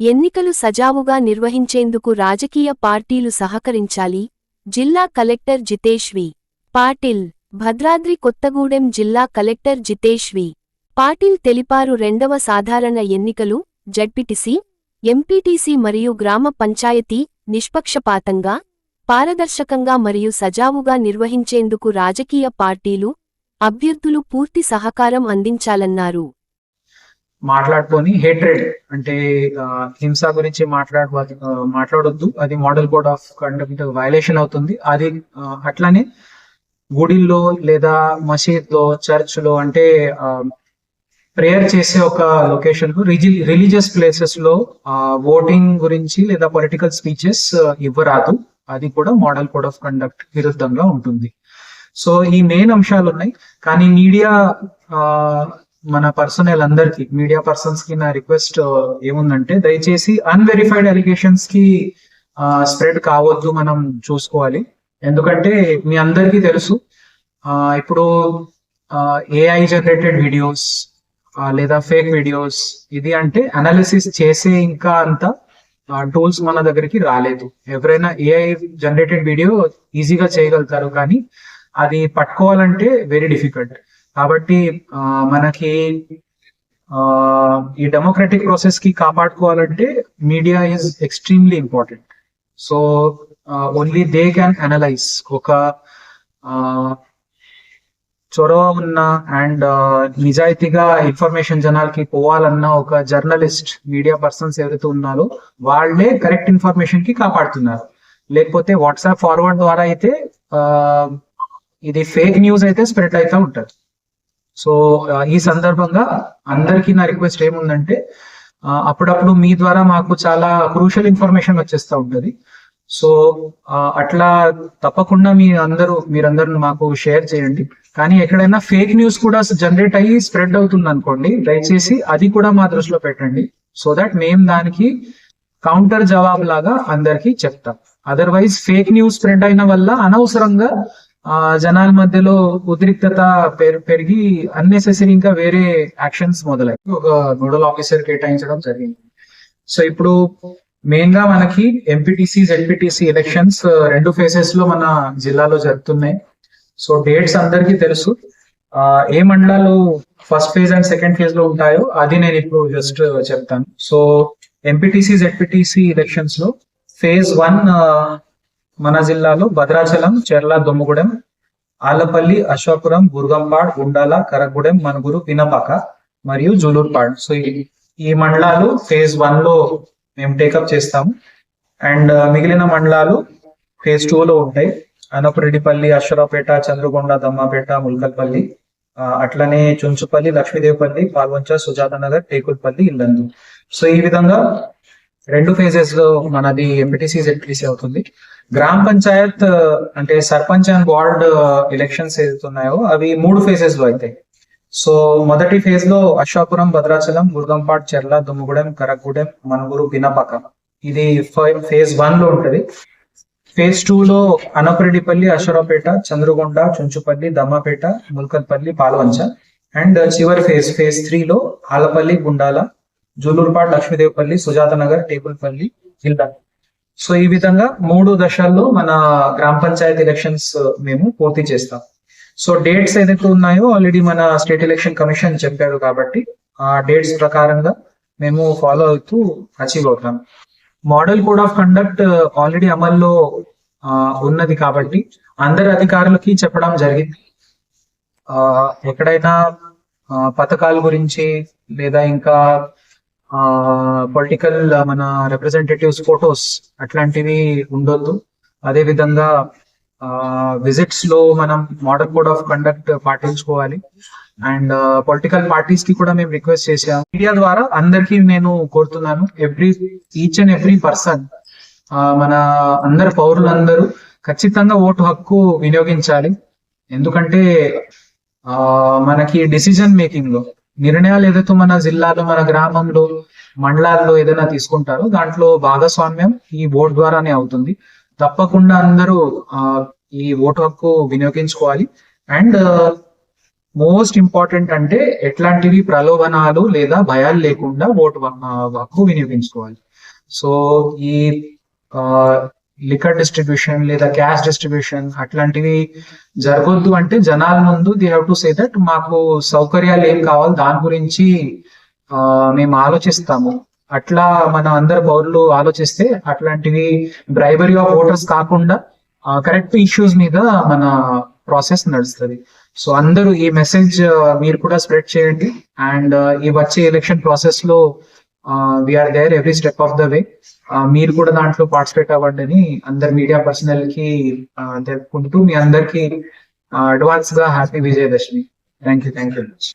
ఎన్నికలు సజావుగా నిర్వహించేందుకు రాజకీయ పార్టీలు సహకరించాలి జిల్లా కలెక్టర్ జితేష్ వి. పాటిల్ భద్రాద్రి కొత్తగూడెం జిల్లా కలెక్టర్ జితేష్ వి. పాటిల్ తెలిపారు రెండవ సాధారణ ఎన్నికలు జడ్పిటిసి ఎంపీటీసీ మరియు గ్రామ పంచాయతీ నిష్పక్షపాతంగా పారదర్శకంగా మరియు సజావుగా నిర్వహించేందుకు రాజకీయ పార్టీలు అభ్యర్థులు పూర్తి సహకారం అందించాలన్నారు. మాట్లాడుకొని హేట్రెడ్ అంటే హింస గురించి మాట్లాడ మాట్లాడొద్దు. అది model code of conduct violation అవుతుంది. అది అట్లానే గుడిల్లో లేదా మసీద్లో చర్చ్లో అంటే ప్రేయర్ చేసే ఒక లొకేషన్ రిలీజియస్ ప్లేసెస్లో ఓటింగ్ గురించి లేదా పొలిటికల్ స్పీచెస్ ఇవ్వరాదు. అది కూడా మోడల్ కోడ్ ఆఫ్ కండక్ట్ విరుద్ధంగా ఉంటుంది. సో ఈ మెయిన్ అంశాలు ఉన్నాయి. కానీ మీడియా మన పర్సనల్ అందరికి మీడియా పర్సన్స్కి నా రిక్వెస్ట్ ఏముందంటే దయచేసి అన్వెరిఫైడ్ అలిగేషన్స్కి స్ప్రెడ్ కావద్దు మనం చూసుకోవాలి. ఎందుకంటే మీ అందరికీ తెలుసు ఆ, ఇప్పుడు ఏఐ జనరేటెడ్ వీడియోస్ లేదా ఫేక్ వీడియోస్ ఇది అంటే అనాలిసిస్ చేసే ఇంకా అంత టూల్స్ మన దగ్గరికి రాలేదు. ఎవరైనా ఏఐ జనరేటెడ్ వీడియో ఈజీగా చేయగలుగుతారు కానీ అది పట్టుకోవాలంటే వెరీ డిఫికల్ట్ కాబట్టి మనకి ఆ, ఈ డెమోక్రటిక్ ప్రాసెస్కి కాపాడుకోవాలంటే media is extremely important so only they can analyse ఒక ఆ, చొరవ ఉన్న అండ్ uh, నిజాయితీగా ఇన్ఫర్మేషన్ జనాలకి పోవాలన్న ఒక జర్నలిస్ట్ మీడియా పర్సన్స్ ఎవరైతే ఉన్నారో వాళ్ళే కరెక్ట్ ఇన్ఫర్మేషన్కి కాపాడుతున్నారు. లేకపోతే వాట్సాప్ ఫార్వర్డ్ ద్వారా అయితే uh, ఇది ఫేక్ న్యూస్ అయితే స్ప్రెడ్ అవుతూ ఉంటది. సో uh, ఈ సందర్భంగా అందరికీ నా రిక్వెస్ట్ ఏముందంటే అప్పుడప్పుడు మీ ద్వారా మాకు చాలా క్రూషియల్ ఇన్ఫర్మేషన్ వచ్చేస్తూ ఉంటుంది. సో అట్లా తప్పకుండా మీ అందరూ మీరందరూ మాకు షేర్ చేయండి. కానీ ఎక్కడైనా ఫేక్ న్యూస్ కూడా జనరేట్ అయ్యి స్ప్రెడ్ అవుతుంది అనుకోండి దయచేసి అది కూడా మా దృష్టిలో పెట్టండి. సో దట్ మేము దానికి కౌంటర్ జవాబు లాగా అందరికి చెప్తాం. అదర్వైజ్ ఫేక్ న్యూస్ స్ప్రెడ్ అయిన వల్ల అనవసరంగా ఆ, జనాల మధ్యలో ఉద్రిక్తత పెరిగి అన్నెసెసరీ ఇంకా వేరే యాక్షన్స్ మొదలై ఒక నోడల్ ఆఫీసర్ కేటాయించడం జరిగింది. సో ఇప్పుడు మెయిన్గా మనకి ఎంపీటీసీ జెడ్పీటీసీ ఎలక్షన్స్ రెండు ఫేసెస్లో మన జిల్లాలో జరుగుతున్నాయి. సో డేట్స్ అందరికీ తెలుసు. ఆ, ఏ మండలాలు ఫస్ట్ ఫేజ్ అండ్ సెకండ్ ఫేజ్లో ఉంటాయో అది నేను ఇప్పుడు జస్ట్ uh, చెప్తాను. సో ఎంపీటీసీ జెడ్పీటీసీ ఎలక్షన్స్లో ఫేజ్ వన్ uh, మన జిల్లాలో భద్రాచలం చెర్ల దొమ్మగూడెం ఆలపల్లి అశోపురం బుర్గంపాడ్ గుండాల కరగూడెం మనుగురు పినపాక మరియు జూలూర్పాడ్. సో ఈ మండలాలు ఫేజ్ వన్లో మేము టేకప్ చేస్తాము. అండ్ మిగిలిన మండలాలు ఫేజ్ టూలో ఉంటాయి. అనపురెడ్డిపల్లి అశ్వరావుపేట చంద్రగొండ దమ్మాపేట ముల్కల్పల్లి అట్లనే చుంచుపల్లి లక్ష్మీదేవిపల్లి పాల్వంచ సుజాత నగర్ టేకుల్పల్లి ఇల్లందు. సో ఈ విధంగా రెండు ఫేజెస్లో మనది ఎంపీటీసీ జెడ్పీటీసీ అవుతుంది. గ్రామ పంచాయత్ అంటే సర్పంచ్ అండ్ వార్డ్ ఎలక్షన్స్ ఏదైతున్నాయో అవి మూడు ఫేజెస్లో అవుతాయి సో మొదటి ఫేజ్లో అశ్వాపురం భద్రాచలం మురుగంపాట్ చెర్ల దుమ్ముగూడెం కరగూడెం మనుగురు పినపాక. ఇది ఫేజ్ వన్లో ఉంటది. ఫేజ్ టూ లో అనపరెడ్డిపల్లి అశ్వరావుపేట చంద్రగొండ చుంచుపల్లి దమ్మపేట ముల్కల్పల్లి పాల్వంచ. అండ్ చివరి ఫేజ్ ఫేజ్ త్రీ లో ఆలపల్లి గుండాల జూలూరుపాడ్ లక్ష్మీదేవపల్లి సుజాత నగర్ టేబుల్పల్లి జిల్లా. సో ఈ విధంగా మూడు దశల్లో మన గ్రామ పంచాయతీ ఎలక్షన్స్ మేము పూర్తి చేస్తాం. సో డేట్స్ ఏదైతే ఉన్నాయో ఆల్రెడీ మన స్టేట్ ఎలక్షన్ కమిషన్ చెప్పారు కాబట్టి ఆ డేట్స్ ప్రకారంగా మేము ఫాలో అవుతూ అచీవ్ అవుతాం. Model code of conduct already అమల్లో ఆ, ఉన్నది కాబట్టి అందరి అధికారులకి చెప్పడం జరిగింది. ఆ, ఎక్కడైనా పథకాల గురించి లేదా ఇంకా పొలిటికల్ మన రిప్రజెంటేటివ్స్ ఫొటోస్ అట్లాంటివి ఉండొద్దు. అదే విధంగా విజిట్స్లో మనం మోడల్ కోడ్ ఆఫ్ కండక్ట్ పాటించుకోవాలి. అండ్ పొలిటికల్ పార్టీస్కి కూడా మేము రిక్వెస్ట్ చేసాం మీడియా ద్వారా అందరికీ నేను కోరుతున్నాను. Every each and every person మన అందరు పౌరులందరూ ఖచ్చితంగా ఓటు హక్కు వినియోగించాలి. ఎందుకంటే ఆ మనకి డిసిజన్ మేకింగ్లో నిర్ణయాలు ఏదైతే మన జిల్లాలో మన గ్రామంలో మండలాల్లో ఏదైనా తీసుకుంటారో దాంట్లో భాగస్వామ్యం ఈ ఓట్ ద్వారానే అవుతుంది. తప్పకుండా అందరూ ఈ ఓటు హక్కు వినియోగించుకోవాలి. అండ్ మోస్ట్ ఇంపార్టెంట్ అంటే ఎట్లాంటివి ప్రలోభనాలు లేదా భయాలు లేకుండా ఓటు హక్కు వినియోగించుకోవాలి. సో ఈ లిక్కర్ డిస్ట్రిబ్యూషన్ లేదా క్యాష్ డిస్ట్రిబ్యూషన్ అట్లాంటివి జరగొద్దు అంటే జనాల ముందు they have to say that మాకు సౌకర్యాలు ఏం కావాలి దాని గురించి మేము ఆలోచిస్తాము. అట్లా మన అందరు పౌరులు ఆలోచిస్తే అట్లాంటివి బ్రైబరీ ఆఫ్ ఓటర్స్ కాకుండా కరెక్ట్ ఇష్యూస్ మీద మన ప్రాసెస్ నడుస్తుంది. సో అందరూ ఈ మెసేజ్ మీరు కూడా స్ప్రెడ్ చేయండి. అండ్ ఈ వచ్చే ఎలక్షన్ ప్రాసెస్లో we're there every step of the way మీరు కూడా దాంట్లో పార్టిసిపేట్ అవ్వండి అని అందరు మీడియా పర్సనల్కి తెలుపుకుంటూ మీ అందరికి అడ్వాన్స్గా happy Vijayadashami thank you thank you